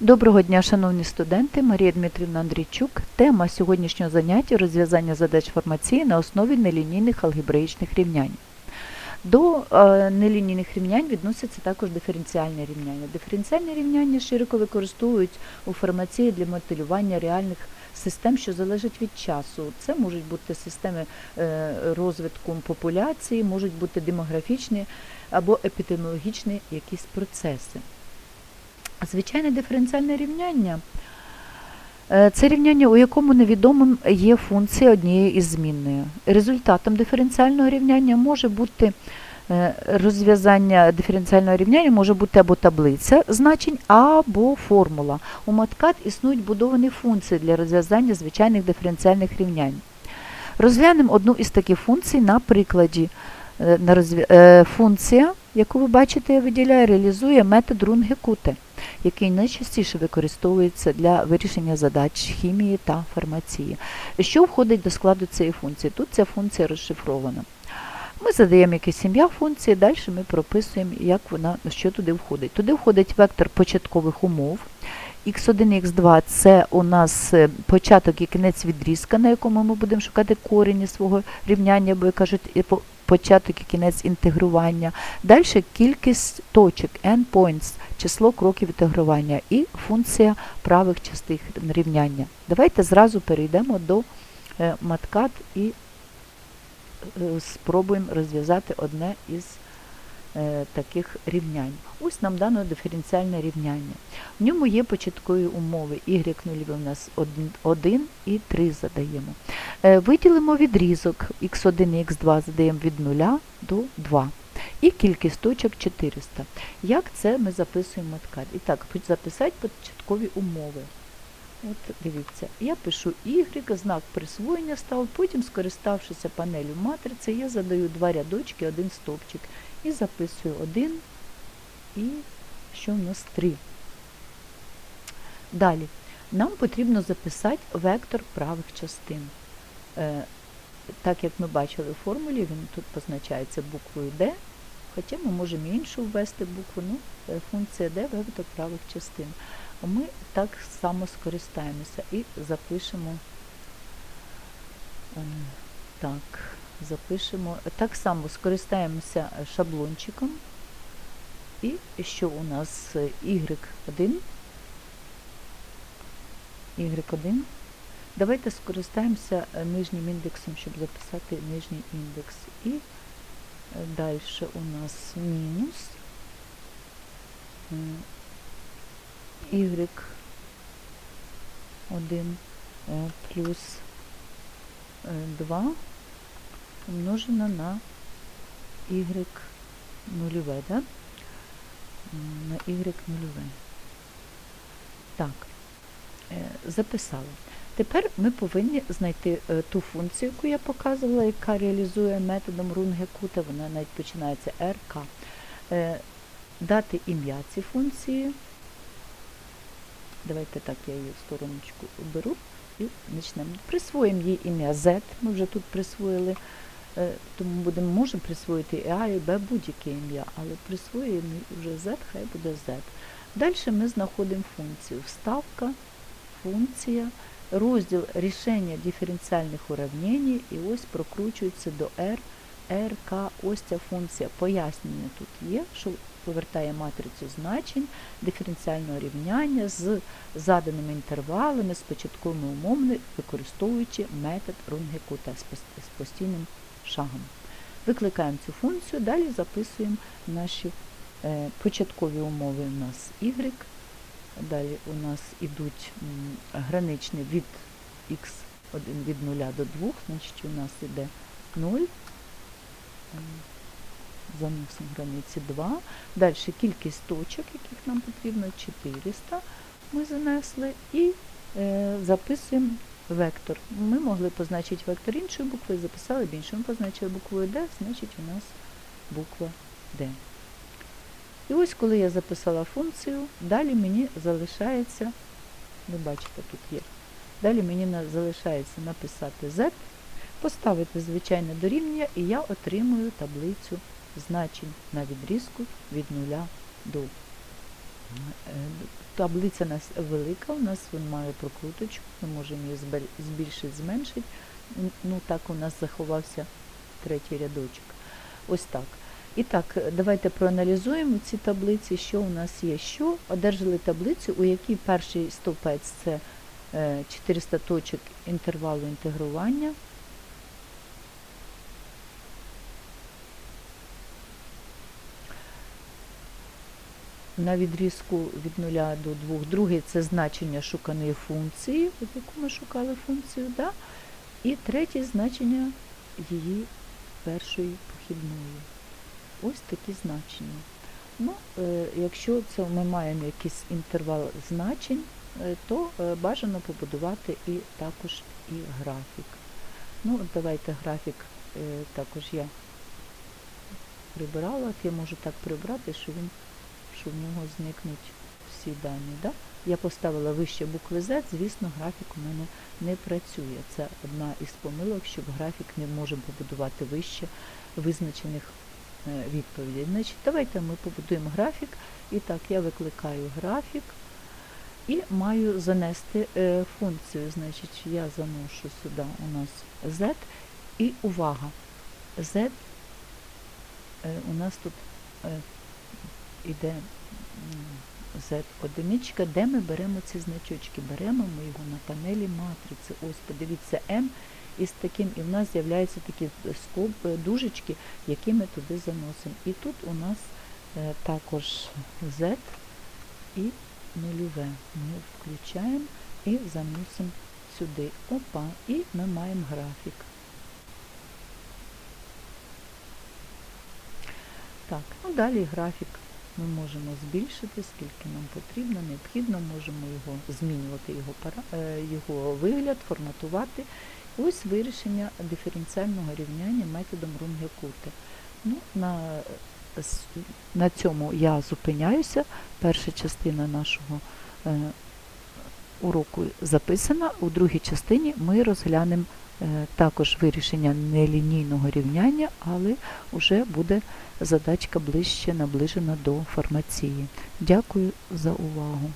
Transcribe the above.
Доброго дня, шановні студенти. Марія Дмитрівна Андрійчук. Тема сьогоднішнього заняття розв'язання задач формації на основі нелінійних алгебраїчних рівнянь. До е, нелінійних рівнянь відносяться також диференціальні рівняння. Диференціальні рівняння широко використовують у формації для моделювання реальних систем, що залежать від часу. Це можуть бути системи е, розвитку популяції, можуть бути демографічні або епідеміологічні якісь процеси. Звичайне диференціальне рівняння е, це рівняння, у якому невідомим є функція однієї із змінною. Результатом диференціального рівняння може бути е, розв'язання диференціального рівняння може бути або таблиця значень, або формула. У MATCAD існують будовані функції для розв'язання звичайних диференціальних рівнянь. Розглянемо одну із таких функцій на прикладі. Е, Функція, яку ви бачите, виділяє, реалізує метод Рунгекуте, який найчастіше використовується для вирішення задач хімії та фармації. Що входить до складу цієї функції? Тут ця функція розшифрована. Ми задаємо якесь ім'я функції, далі ми прописуємо, як вона, що туди входить. Туди входить вектор початкових умов. x1 і x2 це у нас е, початок і кінець відрізка, на якому ми будемо шукати корені свого рівняння, як кажуть, початок і кінець інтегрування. Далі кількість точок, endpoints, число кроків інтегрування і функція правих частин рівняння. Давайте зразу перейдемо до маткат і е, спробуємо розв'язати одне із е, таких рівнянь. Ось нам дано диференціальне рівняння. В ньому є початкові умови. y нульові у нас 1 і 3 задаємо. Е, Виділимо відрізок x1 і x2 задаємо від 0 до 2. І кількість точок 400. Як це ми записуємо MATCAD? І так, записати початкові умови. От дивіться, я пишу y, знак присвоєння став, потім, скориставшися панелю матриці, я задаю два рядочки, один стовпчик. І записую 1 і що в нас 3. Далі. Нам потрібно записати вектор правих частин. Е, так як ми бачили в формулі, він тут позначається буквою D, хоча ми можемо іншу ввести букву, ну, е, функція D вектор правих частин. Ми так само скористаємося і запишемо е, так, запишемо, так само скористаємося шаблончиком. І що у нас е, y1, y1. Давайте скористаємося е, нижнім індексом, щоб записати нижній індекс. І далі у нас мінус м, y1 е, плюс е, 2 умножено на y нульове, да? На y нульове. Так, е, записали. Тепер ми повинні знайти е, ту функцію, яку я показувала, яка реалізує методом Рунгекута, вона навіть починається РК. Е, дати ім'я цій функції. Давайте так, я її в стороночку уберу і почнемо. Присвоїмо їй ім'я Z, ми вже тут присвоїли, е, тому будемо, можемо присвоїти і А, і Б будь-яке ім'я, але присвоїмо вже Z, хай буде Z. Далі ми знаходимо функцію вставка, функція, розділ рішення диференціальних уравнень, і ось прокручується до R, RK, ось ця функція. Пояснення тут є, що повертає матрицю значень диференціального рівняння з заданими інтервалами, з початковими умовами, використовуючи метод Рунгекута з постійним шагом. Викликаємо цю функцію, далі записуємо наші е, початкові умови. У нас y, далі у нас ідуть м, граничні від x1 від 0 до 2, значить у нас іде 0, м, заносимо границі 2. Далі кількість точок, яких нам потрібно, 400 ми занесли, і е, записуємо вектор. Ми могли позначити вектор іншою буквою, записали б. Ми позначили буквою D, значить у нас буква D. І ось коли я записала функцію, далі мені залишається, ви бачите, тут є. Далі мені залишається написати Z, поставити звичайне дорівнює, і я отримую таблицю значень на відрізку від 0 до Таблиця у нас велика, у нас він має прокруточку, ми можемо її збільшити, зменшити. Ну так у нас заховався третій рядочок. Ось так. І так, давайте проаналізуємо ці таблиці, що у нас є. Що одержали таблицю, у якій перший стовпець це е, 400 точок інтервалу інтегрування. На відрізку від 0 до 2. Другий це значення шуканої функції, от яку ми шукали функцію, да? і третє значення її першої похідної. Ось такі значення. Ну, е, якщо це ми маємо якийсь інтервал значень, е, то е, бажано побудувати і також і графік. Ну, давайте графік також я прибирала, от я можу так прибрати, що він що в нього зникнуть всі дані. Да? Я поставила вище букви Z, звісно, графік у мене не працює. Це одна із помилок, що графік не може побудувати вище визначених е, відповідей. Значить, давайте ми побудуємо графік. І так, я викликаю графік і маю занести е, функцію. Значить, я заношу сюди у нас Z. І увага! Z е, у нас тут е, іде Z одиничка, де ми беремо ці значочки. Беремо ми його на панелі матриці. Ось, подивіться, M із таким, і в нас з'являються такі скоб, дужечки, які ми туди заносимо. І тут у нас е, також Z і нульове. Ми включаємо і заносимо сюди. Опа, і ми маємо графік. Так, ну далі графік ми можемо збільшити, скільки нам потрібно, необхідно, можемо його змінювати його, е, його вигляд, форматувати. Ось вирішення диференціального рівняння методом Рунгекуте. Ну, на, на цьому я зупиняюся. Перша частина нашого е, уроку записана. У другій частині ми розглянемо е, також вирішення нелінійного рівняння, але вже буде задачка ближче наближена до формації. Дякую за увагу.